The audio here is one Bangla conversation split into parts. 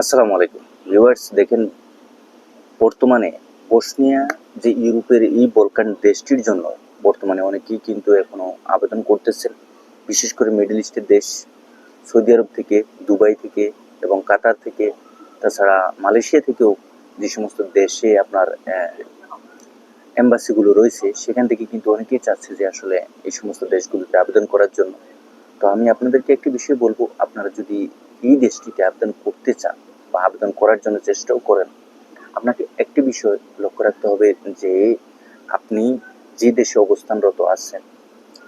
আসসালামু আলাইকুম। ভিউয়ার্স, দেখেন বর্তমানে বসনিয়া যে ইউরোপের এই বলকান দেশটির জন্য বর্তমানে অনেকেই কিন্তু এখনও আবেদন করতেছেন। বিশেষ করে মিডল ইস্টের দেশ, সৌদি আরব থেকে, দুবাই থেকে এবং কাতার থেকে, তাছাড়া মালয়েশিয়া থেকেও যে সমস্ত দেশে আপনার এম্বাসিগুলো রয়েছে, সেখান থেকে কিন্তু অনেকেই চাচ্ছে যে আসলে এই সমস্ত দেশগুলোতে আবেদন করার জন্য। তো আমি আপনাদেরকে একটি বিষয় বলব, আপনারা যদি এই দেশটিতে আবেদন করতে চান বা আবেদন করার জন্য চেষ্টাও করেন, আপনাকে একটি বিষয় লক্ষ্য রাখতে হবে যে আপনি যে দেশে অবস্থানরত আছেন,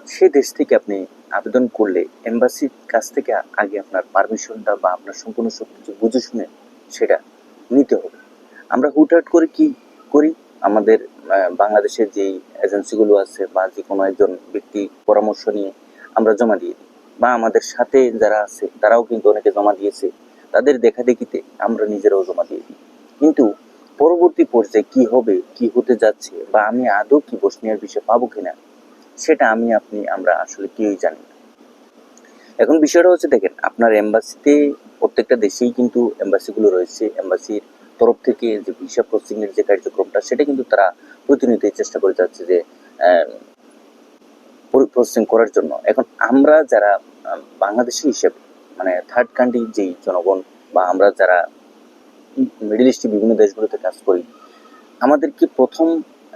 সে দেশ থেকে আপনি আবেদন করলে এম্বাসির কাছ থেকে আগে আপনার পারমিশনটা বা আপনার সম্পূর্ণ সব কিছু বুঝে শুনে সেটা নিতে হবে। আমরা হুটহাট করে কি করি? আমাদের বাংলাদেশের যেই এজেন্সিগুলো আছে বা যে কোনো একজন ব্যক্তি পরামর্শ নিয়ে আমরা জমা দিয়ে দিই। বা আমাদের সাথে যারা আছে, তারাও কিন্তু অনেকে জমা দিয়েছে। তাদের দেখা দেখিতে আমরা নিজেরাও জমা দিয়ে দিই। কিন্তু পরবর্তী পর্যায়ে কি হবে, কি হতে যাচ্ছে, বা আমি আদৌ কি বসনিয়ার বিষয় পাবো কিনা, সেটা আমি, আপনি, আমরা আসলে কেউই জানি না। এখন বিষয়টা হচ্ছে, দেখেন, আপনার এম্বাসিতে প্রত্যেকটা দেশেই কিন্তু এম্বাসিগুলো রয়েছে। এম্বাসির তরফ থেকে যে ভিসা প্রসেসিং এর যে কার্যক্রমটা, সেটা কিন্তু তারা প্রতিনিয়তই চেষ্টা করে যাচ্ছে যে প্রসেসিং করার জন্য। এখন আমরা যারা বাংলাদেশি হিসেবে মানে থার্ড কান্ট্রি যেই জনগণ বা আমরা যারা মিডিল ইস্টের বিভিন্ন দেশগুলোতে কাজ করি, আমাদেরকে প্রথম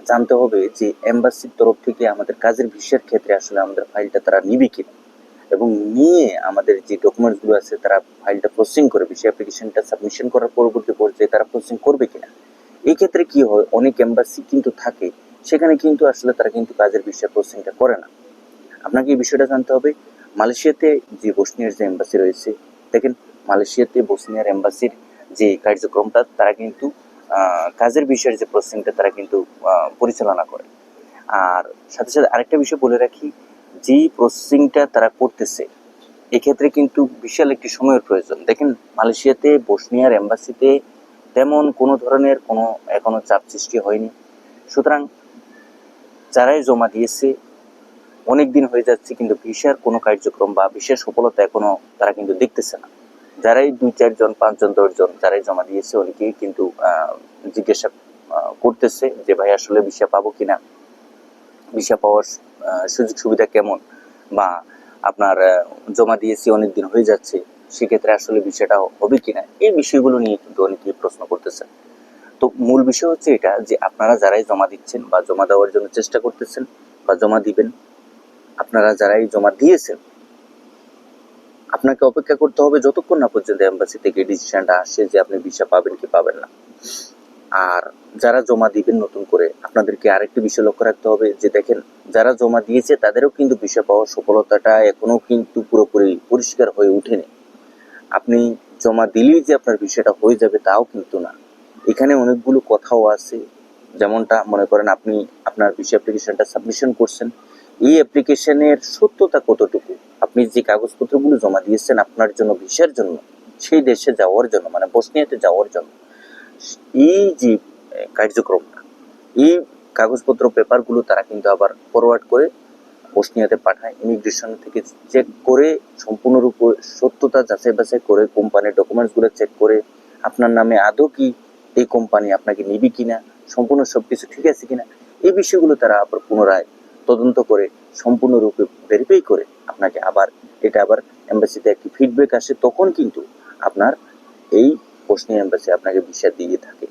জানতে হবে যে এম্বাসির তরফ থেকে আমাদের কাজের ভিসার ক্ষেত্রে আসলে আমাদের ফাইলটা তারা নিবে কিনা। এবং নিয়ে আমাদের যে ডকুমেন্টসগুলো আছে, তারা ফাইলটা প্রসেসিং করে ভিসা অ্যাপ্লিকেশনটা সাবমিশন করার পরবর্তী পর্যায়ে তারা প্রসেসিং করবে কিনা। এই ক্ষেত্রে কি হয়, অনেক এম্বাসি কিন্তু থাকে, সেখানে কিন্তু আসলে তারা কিন্তু কাজের ভিসা প্রসেসিংটা করে না। আপনাকে এই বিষয়টা জানতে হবে, মালয়েশিয়াতে যে বসনিয়ার যে এম্বাসি রয়েছে, দেখেন মালয়েশিয়াতে বসনিয়ার এম্বাসির যে কার্যক্রমটা, তারা কিন্তু কাজের বিষয়ের যে প্রসেসিংটা তারা কিন্তু পরিচালনা করে। আর সাথে সাথে আরেকটা বিষয় বলে রাখি, যেই প্রসেসিংটা তারা করতেছে, এক্ষেত্রে কিন্তু বিশাল একটি সময়ের প্রয়োজন। দেখেন মালয়েশিয়াতে বসনিয়ার এম্বাসিতে তেমন কোনো ধরনের কোনো এখনও চাপ সৃষ্টি হয়নি। সুতরাং যারাই জমা দিয়েছে অনেক দিন হয়ে যাচ্ছে, কিন্তু ভিসার কোনো কার্যক্রম বা ভিসার সফলতা এখনও তারা কিন্তু দেখতেছে না। যারাই দুই, চারজন, পাঁচজন, দশজন যারাই জমা দিয়েছে, অনেকেই কিন্তু জিজ্ঞাসা করতেছে যে, ভাই, আসলে ভিসা পাবো কিনা? ভিসা পাওয়ার সুযোগ সুবিধা কেমন? বা আপনার জমা দিয়েছি অনেক দিন হয়ে যাচ্ছে, সেক্ষেত্রে আসলে বিষয়টা হবে কিনা? এই বিষয়গুলো নিয়ে কিন্তু অনেকেই প্রশ্ন করতেছেন তো মূল বিষয় হচ্ছে এটা যে, আপনারা যারাই জমা দিচ্ছেন বা জমা দেওয়ার জন্য চেষ্টা করতেছেন বা জমা দিবেন আপনারা যারাই জমা দিয়েছেন, আপনাকে অপেক্ষা করতে হবে যতক্ষণ না পর্যন্ত এম্বাসি থেকে ডিসিশনটা আসে যে আপনি ভিসা পাবেন কি পাবেন না। আর যারা জমা দিবেন নতুন করে, আপনাদেরকে আরেকটি বিষয় লক্ষ্য রাখতে হবে যে দেখেন, যারা জমা দিয়েছে তাদেরও কিন্তু ভিসা পাওয়ার সফলতাটা এখনও কিন্তু পুরোপুরি পরিষ্কার হয়ে ওঠেনি। আপনি জমা দিলেই যে আপনার বিষয়টা হয়ে যাবে তাও কিন্তু না। এখানে অনেকগুলো কথাও আছে। যেমনটা মনে করেন আপনি আপনার ভিসা অ্যাপ্লিকেশনটা সাবমিশন করছেন। এই অ্যাপ্লিকেশনের সত্যতা কতটুকু? আপনি যে কাগজপত্রগুলো জমা দিয়েছেন আপনার জন্য, ভিসার জন্য, সেই দেশে যাওয়ার জন্য মানে বসনিয়াতে যাওয়ার জন্য, এই যে কার্যক্রমটা, এই কাগজপত্র পেপারগুলো তারা কিন্তু আবার ফরওয়ার্ড করে বসনিয়াতে পাঠায় ইমিগ্রেশন থেকে চেক করে, সম্পূর্ণরূপে সত্যতা যাচাই বাছাই করে কোম্পানির ডকুমেন্টসগুলো চেক করে, আপনার নামে আদৌ কি এই কোম্পানি আপনাকে নিবি কিনা, সম্পূর্ণ সব কিছু ঠিক আছে কিনা, এই বিষয়গুলো তারা আবার পুনরায় তদন্ত করে, সম্পূর্ণরূপে ভেরিফাই করে আপনাকে আবার, এটা আবার এম্বাসিতে একটি ফিডব্যাক আসে, তখন কিন্তু আপনার এই বসনিয়া এম্বাসি আপনাকে ভিসা দিয়ে থাকে।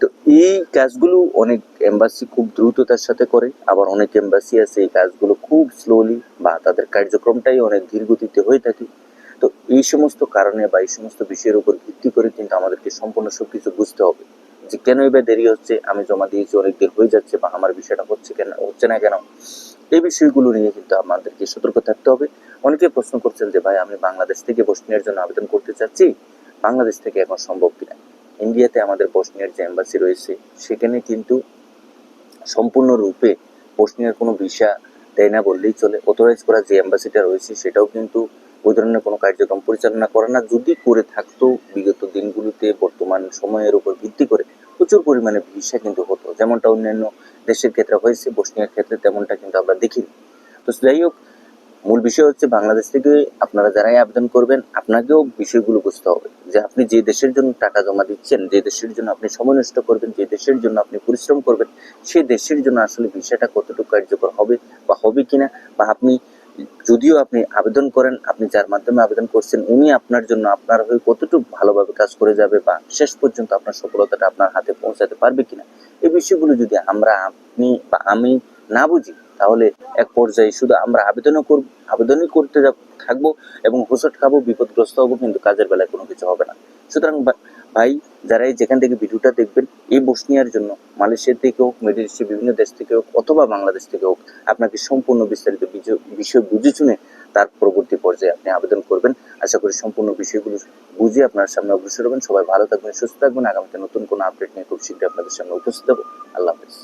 তো এই কাজগুলো অনেক এম্বাসি খুব দ্রুততার সাথে করে, আবার অনেক এম্বাসি আছে, এই কাজগুলো খুব স্লোলি বা তাদের কার্যক্রমটাই অনেক ধীর গতিতে হয়ে থাকে। তো এই সমস্ত কারণে বা এই সমস্ত বিষয়ের উপর ভিত্তি করে কিন্তু আমাদেরকে সম্পূর্ণ সবকিছু বুঝতে হবে। যে কেন এবার দেরি হচ্ছে, আমি জমা দিয়েছি, অনেক দেরি হয়ে যাচ্ছে বা আমার বিষয়টা হচ্ছে কেন, হচ্ছে না কেন? এই বিষয়গুলো নিয়ে কিন্তু আমাদেরকে সতর্ক থাকতে হবে। অনেকে প্রশ্ন করছেন যে, ভাই, আমি বাংলাদেশ থেকে বসনিয়ার জন্য আবেদন করতে চাচ্ছি? বাংলাদেশ থেকে এখন সম্ভব কিনা? ইন্ডিয়াতে আমাদের বসনিয়ার যে এম্বাসি রয়েছে, সেখানে কিন্তু সম্পূর্ণরূপে বসনিয়ার কোনো ভিসা দেয় না বললেই চলে। অথরাইজ করা যে এম্বাসিটা রয়েছে, সেটাও কিন্তু ওই ধরনের কোনো কার্যক্রম পরিচালনা করে না। যদি করে থাকতো, বিগত দিনগুলোতে বর্তমান সময়ের উপর ভিত্তি করে প্রচুর পরিমাণে ভিসা কিন্তু হতো। যেমনটা অন্যান্য দেশের ক্ষেত্রে হয়েছে, বসনিয়ার ক্ষেত্রে তেমনটা কিন্তু আমরা দেখিনি। তো যাই হোক, মূল বিষয় হচ্ছে বাংলাদেশ থেকে আপনারা যারাই আবেদন করবেন, আপনাকেও বিষয়গুলো বুঝতে হবে যে আপনি যে দেশের জন্য টাকা জমা দিচ্ছেন, যে দেশের জন্য আপনি সময় নষ্ট করবেন, যে দেশের জন্য আপনি পরিশ্রম করবেন সেই দেশের জন্য আসলে বিষয়টা কতটুকু কার্যকর হবে বা হবে কিনা বা আপনি যদিও আপনি আবেদন করেন, আপনি যার মাধ্যমে আবেদন করছেন, উনি আপনার জন্য আপনার হয়ে কতটুকু ভালোভাবে কাজ করে যাবে বা শেষ পর্যন্ত আপনার সফলতাটা আপনার হাতে পৌঁছাতে পারবে কিনা, এই বিষয়গুলো যদি আমরা আপনি বা আমি না বুঝি, তাহলে এক পর্যায়ে শুধু আমরা আবেদনও করব, আবেদনই করতে থাকব এবং হোসট খাব, বিপদগ্রস্ত হব, কিন্তু কাজের বেলায় কোনো কিছু হবে না। সুতরাং ভাই যারা এই যেখান থেকে ভিডিওটা দেখবেন, এই বসনিয়ার জন্য মালয়েশিয়া থেকে হোক, মিডল ইস্টের বিভিন্ন দেশ থেকে হোক, অথবা বাংলাদেশ থেকে হোক, আপনাকে সম্পূর্ণ বিস্তারিত বিষয় বুঝে শুনে তার পরবর্তী পর্যায়ে আপনি আবেদন করবেন। আশা করি সম্পূর্ণ বিষয়গুলো বুঝে আপনার সামনে অগ্রসর হবেন। সবাই ভালো থাকবেন, সুস্থ থাকবেন। আগামীতে নতুন কোনো আপডেট নিয়ে খুব শীঘ্রই আপনাদের সামনে উপস্থিত হব। আল্লাহ হাফিজ।